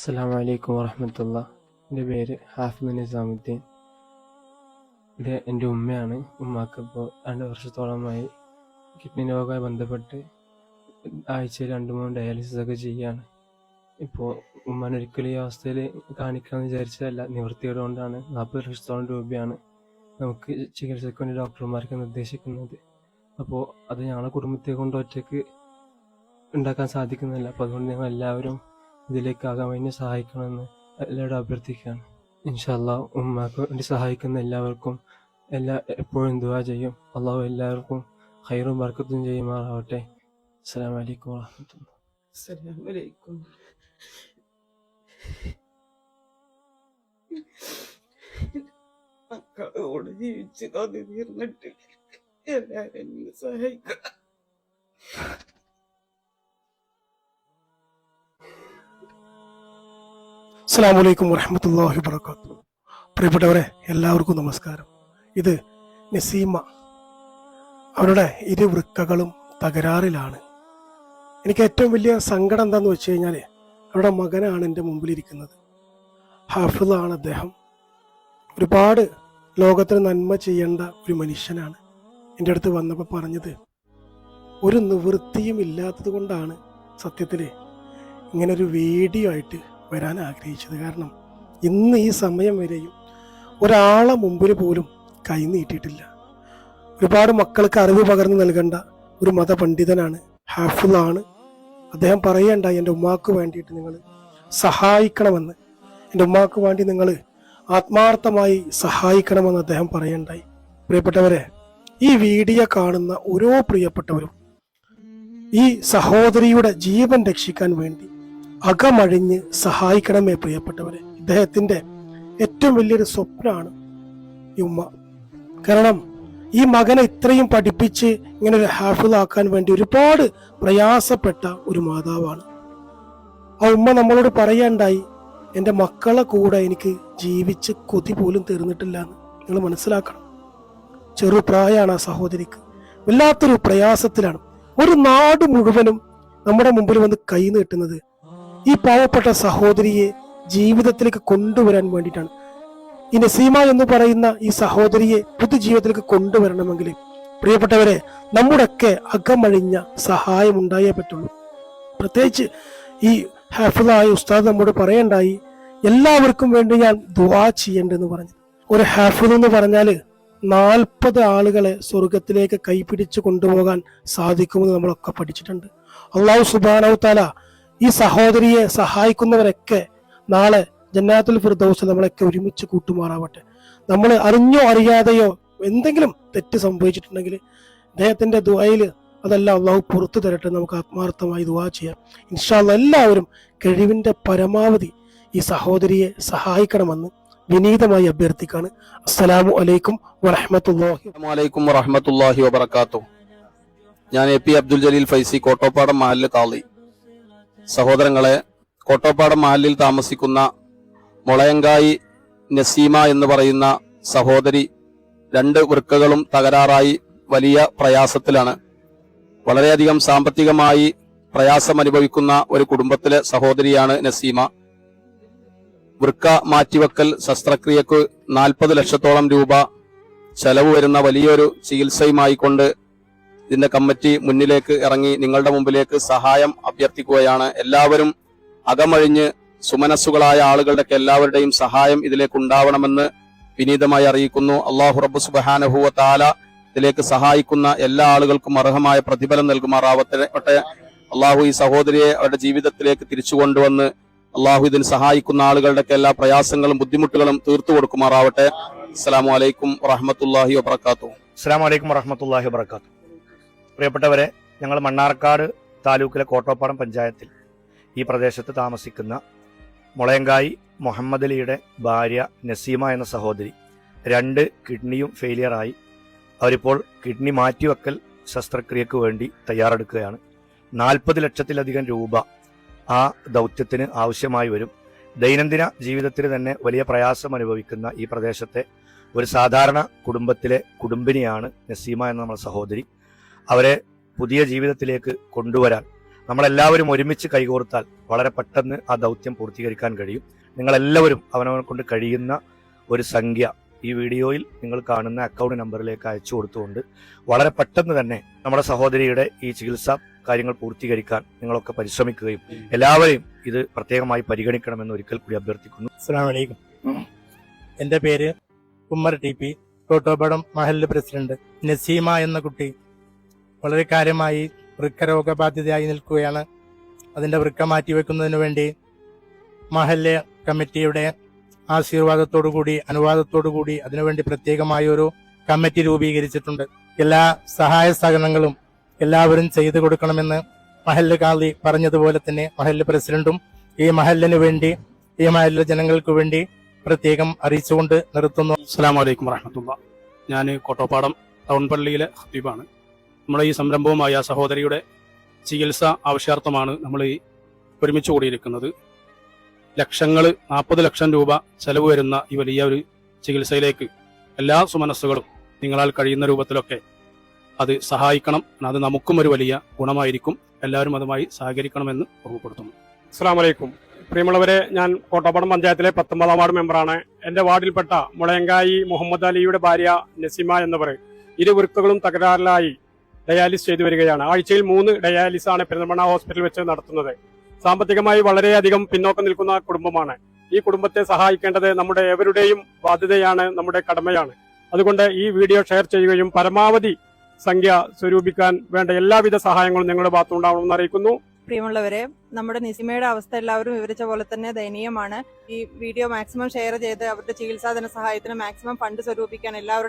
അസ്സാം വലൈക്കും വറഹമത്തുള്ള. എന്റെ പേര് ഹാഫിദ് നിസാമുദ്ദീൻ. ഇത് എന്റെ ഉമ്മയാണ്. ഉമ്മാക്കിപ്പോൾ രണ്ട് വർഷത്തോളമായി കിഡ്നി രോഗമായി ബന്ധപ്പെട്ട് ആഴ്ചയിൽ രണ്ട് മൂന്ന് ഡയാലിസിസ് ഒക്കെ ചെയ്യുകയാണ് ഇപ്പോൾ ഉമ്മാൻ ഒരിക്കലും ഈ അവസ്ഥയിൽ കാണിക്കാമെന്ന് വിചാരിച്ചതല്ല. നിവൃത്തിയോട് കൊണ്ടാണ് നാൽപ്പത് ലക്ഷത്തോളം രൂപയാണ് നമുക്ക് ചികിത്സയ്ക്ക് വേണ്ടി ഡോക്ടർമാർക്ക് നിർദ്ദേശിക്കുന്നത്. അപ്പോൾ അത് ഞങ്ങളുടെ കുടുംബത്തെ കൊണ്ട് ഒറ്റയ്ക്ക് ഉണ്ടാക്കാൻ സാധിക്കുന്നില്ല. അപ്പോൾ അതുകൊണ്ട് ഞങ്ങൾ എല്ലാവരും ഇതിലേക്കാകാൻ വേണ്ടി സഹായിക്കണമെന്ന് എല്ലാവരോടും അഭ്യർത്ഥിക്കുകയാണ്. ഇൻഷാല്ല ഉമ്മാക്ക് വേണ്ടി സഹായിക്കുന്ന എല്ലാവർക്കും എല്ലാ എപ്പോഴും ദുവാ ചെയ്യും. അള്ളാഹു എല്ലാവർക്കും ഹൈറും ബർക്കത്തും ചെയ്യുമാറാവട്ടെ. അസ്സാം വലൈക്കും വാഹമത്തുള്ള ജീവിച്ചു മക്കളോട് ജീവിച്ച് കൊതി തീർന്നിട്ട് എല്ലാരും എന്നെ അസ്സാം വലൈക്കും വരഹമത്തല്ലാഹി വർക്കാത്തു പ്രിയപ്പെട്ടവരെ എല്ലാവർക്കും നമസ്കാരം. ഇത് നസീമ അവരുടെ ഇരു വൃക്കകളും തകരാറിലാണ്. എനിക്ക് ഏറ്റവും വലിയ സങ്കടം എന്താന്ന് വെച്ച് കഴിഞ്ഞാൽ അവരുടെ മകനാണ് എന്റെ മുമ്പിലിരിക്കുന്നത്. ഹാഫിളാണ് അദ്ദേഹം. ഒരുപാട് ലോകത്തിന് നന്മ ചെയ്യേണ്ട ഒരു മനുഷ്യനാണ്. എന്റെ അടുത്ത് വന്നപ്പോൾ പറഞ്ഞത് ഒരു നിവൃത്തിയും ഇല്ലാത്തത് കൊണ്ടാണ് സത്യത്തിൽ ഇങ്ങനൊരു വീഡിയോ ആയിട്ട് വരാൻ ആഗ്രഹിച്ചത്. കാരണം ഇന്ന് ഈ സമയം വരെയും ഒരാളെ മുമ്പിൽ പോലും കൈ നീട്ടിയിട്ടില്ല. ഒരുപാട് മക്കൾക്ക് അറിവ് പകർന്നു നൽകേണ്ട ഒരു മതപണ്ഡിതനാണ് ഹാഫുള്ളാണ് അദ്ദേഹം പറയേണ്ട എന്റെ ഉമ്മാക്ക് വേണ്ടിയിട്ട് നിങ്ങൾ സഹായിക്കണമെന്ന്. എന്റെ ഉമ്മാക്ക് വേണ്ടി നിങ്ങൾ ആത്മാർത്ഥമായി സഹായിക്കണമെന്ന് അദ്ദേഹം പറയണ്ടായി. പ്രിയപ്പെട്ടവരെ ഈ വീഡിയോ കാണുന്ന ഓരോ പ്രിയപ്പെട്ടവരും ഈ സഹോദരിയുടെ ജീവൻ രക്ഷിക്കാൻ വേണ്ടി അകമഴിഞ്ഞ് സഹായിക്കണമേ പ്രിയപ്പെട്ടവരെ. ഇദ്ദേഹത്തിന്റെ ഏറ്റവും വലിയൊരു സ്വപ്നമാണ് ഈ ഉമ്മ. കാരണം ഈ മകനെ ഇത്രയും പഠിപ്പിച്ച് ഇങ്ങനെ ഒരു ഹാഫിളാക്കാൻ വേണ്ടി ഒരുപാട് പ്രയാസപ്പെട്ട ഒരു മാതാവാണ്. ആ ഉമ്മ നമ്മളോട് പറയാണ്ടായി എന്റെ മക്കളെ കൂടെ എനിക്ക് ജീവിച്ച് കൊതി പോലും തീർന്നിട്ടില്ല എന്ന് നിങ്ങൾ മനസ്സിലാക്കണം. ചെറുപ്രായമാണ് ആ സഹോദരിക്ക്. വല്ലാത്തൊരു പ്രയാസത്തിലാണ്. ഒരു നാട് മുഴുവനും നമ്മുടെ മുമ്പിൽ വന്ന് കൈ നീട്ടുന്നത് ഈ പാവപ്പെട്ട സഹോദരിയെ ജീവിതത്തിലേക്ക് കൊണ്ടുവരാൻ വേണ്ടിയിട്ടാണ്. ഈ നസീമ എന്ന് പറയുന്ന ഈ സഹോദരിയെ പുതുജീവിതത്തിലേക്ക് കൊണ്ടുവരണമെങ്കിൽ പ്രിയപ്പെട്ടവരെ നമ്മുടെയൊക്കെ അകമഴിഞ്ഞ സഹായം ഉണ്ടായേ പറ്റുള്ളൂ. പ്രത്യേകിച്ച് ഈ ഹാഫിളായ ഉസ്താദ് നമ്മോട് പറയണ്ടായി എല്ലാവർക്കും വേണ്ടി ഞാൻ ദുവാ ചെയ്യേണ്ടെന്ന് പറഞ്ഞു. ഒരു ഹാഫിൾ എന്ന് പറഞ്ഞാൽ നാൽപ്പത് ആളുകളെ സ്വർഗത്തിലേക്ക് കൈപിടിച്ച് കൊണ്ടുപോകാൻ സാധിക്കുമെന്ന് നമ്മളൊക്കെ പഠിച്ചിട്ടുണ്ട്. അള്ളാഹു സുബാനവ് താല ഈ സഹോദരിയെ സഹായിക്കുന്നവരൊക്കെ നാളെ ജന്നാത്തുൽ ഫിർദൗസ് നമ്മളൊക്കെ ഒരുമിച്ച് കൂട്ടുമാറാവട്ടെ. നമ്മൾ അറിഞ്ഞോ അറിയാതെയോ എന്തെങ്കിലും തെറ്റ് സംഭവിച്ചിട്ടുണ്ടെങ്കിൽ അദ്ദേഹത്തിന്റെ ദുബായിൽ അതെല്ലാം അള്ളാഹു പുറത്തു തരട്ടെ നമുക്ക് ആത്മാർത്ഥമായി ദുവാ ചെയ്യാം. ഇൻഷാല്ല എല്ലാവരും കഴിവിന്റെ പരമാവധി ഈ സഹോദരിയെ സഹായിക്കണമെന്ന് വിനീതമായി അഭ്യർത്ഥിക്കാണ്. അസ്സലാമു അലൈക്കും വറഹമത്തല്ലാഹി അലൈക്കും വറഹമത്തല്ലാഹി വബർക്കാത്തു ഞാൻ എ പി അബ്ദുൽ ജലീൽ ഫൈസി കോട്ടോപ്പാടം മാലിൽ കാളി. സഹോദരങ്ങളെ കോട്ടോപ്പാടം മഹലിൽ താമസിക്കുന്ന മുളയങ്കായി നസീമ എന്ന് പറയുന്ന സഹോദരി രണ്ട് വൃക്കകളും തകരാറായി വലിയ പ്രയാസത്തിലാണ്. വളരെയധികം സാമ്പത്തികമായി പ്രയാസം അനുഭവിക്കുന്ന ഒരു കുടുംബത്തിലെ സഹോദരിയാണ് നസീമ. വൃക്ക മാറ്റിവെക്കൽ ശസ്ത്രക്രിയക്ക് നാൽപ്പത് ലക്ഷത്തോളം രൂപ ചെലവ് വരുന്ന വലിയൊരു ചികിത്സയുമായി കൊണ്ട് ഇതിന്റെ കമ്മിറ്റി മുന്നിലേക്ക് ഇറങ്ങി നിങ്ങളുടെ മുമ്പിലേക്ക് സഹായം അഭ്യർത്ഥിക്കുകയാണ്. എല്ലാവരും അകമഴിഞ്ഞ് സുമനസ്സുകളായ ആളുകളുടെ എല്ലാവരുടെയും സഹായം ഇതിലേക്ക് ഉണ്ടാവണമെന്ന് വിനീതമായി അറിയിക്കുന്നു. അള്ളാഹു റബ്ബു സുബഹാനഹുവ താല ഇതിലേക്ക് സഹായിക്കുന്ന എല്ലാ ആളുകൾക്കും അർഹമായ പ്രതിഫലം നൽകുമാറാവട്ടെ. അള്ളാഹു ഈ സഹോദരിയെ അവരുടെ ജീവിതത്തിലേക്ക് തിരിച്ചു കൊണ്ടുവന്ന് അള്ളാഹു ഇതിന് സഹായിക്കുന്ന ആളുകളുടെ എല്ലാ പ്രയാസങ്ങളും ബുദ്ധിമുട്ടുകളും തീർത്തു കൊടുക്കുമാറാവട്ടെ. അസ്സാം വലൈക്കും വറഹമത്തല്ലാഹി വാത്തു അസ്സാം വലൈക്കും വറഹമത്തല്ലാഹി വബർക്കാത്തു പ്രിയപ്പെട്ടവരെ ഞങ്ങൾ മണ്ണാർക്കാട് താലൂക്കിലെ കോട്ടോപ്പാടം പഞ്ചായത്തിൽ ഈ പ്രദേശത്ത് താമസിക്കുന്ന മുളയങ്കായി മുഹമ്മദ് അലിയുടെ ഭാര്യ നസീമ എന്ന സഹോദരി രണ്ട് കിഡ്നിയും ഫെയിലിയറായി അവരിപ്പോൾ കിഡ്നി മാറ്റിവെക്കൽ ശസ്ത്രക്രിയക്ക് വേണ്ടി തയ്യാറെടുക്കുകയാണ്. നാൽപ്പത് ലക്ഷത്തിലധികം രൂപ ആ ദൗത്യത്തിന് ആവശ്യമായി വരും. ദൈനംദിന ജീവിതത്തിന് തന്നെ വലിയ പ്രയാസം അനുഭവിക്കുന്ന ഈ പ്രദേശത്തെ ഒരു സാധാരണ കുടുംബത്തിലെ കുടുംബിനിയാണ് നസീമ എന്ന നമ്മുടെ സഹോദരി. അവരെ പുതിയ ജീവിതത്തിലേക്ക് കൊണ്ടുവരാൻ നമ്മളെല്ലാവരും ഒരുമിച്ച് കൈകോർത്താൽ വളരെ പെട്ടെന്ന് ആ ദൗത്യം പൂർത്തീകരിക്കാൻ കഴിയും. നിങ്ങളെല്ലാവരും അവനവനെ കൊണ്ട് കഴിയുന്ന ഒരു സംഖ്യ ഈ വീഡിയോയിൽ നിങ്ങൾ കാണുന്ന അക്കൗണ്ട് നമ്പറിലേക്ക് അയച്ചു കൊടുത്തുകൊണ്ട് വളരെ പെട്ടെന്ന് തന്നെ നമ്മുടെ സഹോദരിയുടെ ഈ ചികിത്സാ കാര്യങ്ങൾ പൂർത്തീകരിക്കാൻ നിങ്ങളൊക്കെ പരിശ്രമിക്കുകയും എല്ലാവരെയും ഇത് പ്രത്യേകമായി പരിഗണിക്കണമെന്ന് ഒരിക്കൽ കൂടി അഭ്യർത്ഥിക്കുന്നു. അസ്സാം എന്റെ പേര് ഉമ്മർ ടി പി. കോട്ടോപ്പടം മഹല്ല് പ്രസിഡന്റ് നസീമ എന്ന കുട്ടി വളരെ കാര്യമായി വൃക്കരോഗബാധിതയായി നിൽക്കുകയാണ്. അതിന്റെ വൃക്ക മാറ്റിവെക്കുന്നതിന് വേണ്ടി മഹല്ല് കമ്മിറ്റിയുടെ ആശീർവാദത്തോടുകൂടി അനുവാദത്തോടുകൂടി അതിനുവേണ്ടി പ്രത്യേകമായ ഒരു കമ്മിറ്റി രൂപീകരിച്ചിട്ടുണ്ട്. എല്ലാ സഹായ സഹകരണങ്ങളും എല്ലാവരും ചെയ്തു കൊടുക്കണമെന്ന് മഹല്ല് കാളി പറഞ്ഞതുപോലെ തന്നെ മഹല്ല് പ്രസിഡന്റും ഈ മഹല്ലിനു വേണ്ടി ഈ മഹല്ലിലെ ജനങ്ങൾക്ക് വേണ്ടി പ്രത്യേകം അറിയിച്ചുകൊണ്ട് നിർത്തുന്നു. അസ്സാം വലൈക്കും വറഹമത്തുള്ള ഞാൻ കോട്ടോപ്പാടം ടൗൺ പള്ളിയിലെ ഹത്തീബാണ് നമ്മുടെ ഈ സംരംഭവുമായ സഹോദരിയുടെ ചികിത്സ ആവശ്യാർത്ഥമാണ് നമ്മൾ ഈ ഒരുമിച്ച് കൂടിയിരിക്കുന്നത്. ലക്ഷങ്ങൾ നാൽപ്പത് ലക്ഷം രൂപ ചെലവ് വരുന്ന ഈ വലിയ ഒരു ചികിത്സയിലേക്ക് എല്ലാ സുമനസ്സുകളും നിങ്ങളാൽ കഴിയുന്ന രൂപത്തിലൊക്കെ അത് സഹായിക്കണം. അത് നമുക്കും ഒരു വലിയ ഗുണമായിരിക്കും. എല്ലാവരും അതുമായി സഹകരിക്കണമെന്ന് ഓർമ്മപ്പെടുത്തുന്നു. അസ്സാം വലൈക്കും പ്രിയമുള്ളവരെ ഞാൻ കോട്ടപ്പടം പഞ്ചായത്തിലെ പത്തൊമ്പതാം വാർഡ് മെമ്പറാണ്. എന്റെ വാർഡിൽപ്പെട്ട മുളയങ്കായി മുഹമ്മദ് അലിയുടെ ഭാര്യ നസീമ എന്നിവർ ഇരു വൃത്തുകളും തകരാറിലായി. ഡയാലിസ് ചെയ്തു വരികയാണ്. ആഴ്ചയിൽ മൂന്ന് ഡയാലിസ് ആണ് പെരുന്തൽമണ്ണ ഹോസ്പിറ്റലിൽ വെച്ച് നടത്തുന്നത്. സാമ്പത്തികമായി വളരെയധികം പിന്നോക്കം നിൽക്കുന്ന കുടുംബമാണ്. ഈ കുടുംബത്തെ സഹായിക്കേണ്ടത് നമ്മുടെ ഏവരുടെയും ബാധ്യതയാണ് നമ്മുടെ കടമയാണ്. അതുകൊണ്ട് ഈ വീഡിയോ ഷെയർ ചെയ്യുകയും പരമാവധി സംഖ്യ സ്വരൂപിക്കാൻ വേണ്ട എല്ലാവിധ സഹായങ്ങളും നിങ്ങളുടെ ഭാഗത്തുണ്ടാവണമെന്ന് അറിയിക്കുന്നു. പ്രിയമുള്ളവരെ നമ്മുടെ നിസിമയുടെ അവസ്ഥ എല്ലാവരും വിവരിച്ച പോലെ തന്നെ ദയനീയമാണ്. ഈ വീഡിയോ മാക്സിമം ഷെയർ ചെയ്ത് അവരുടെ ചികിത്സാ ധന സഹായത്തിന് മാക്സിമം ഫണ്ട് സ്വരൂപിക്കാൻ എല്ലാവരുടെ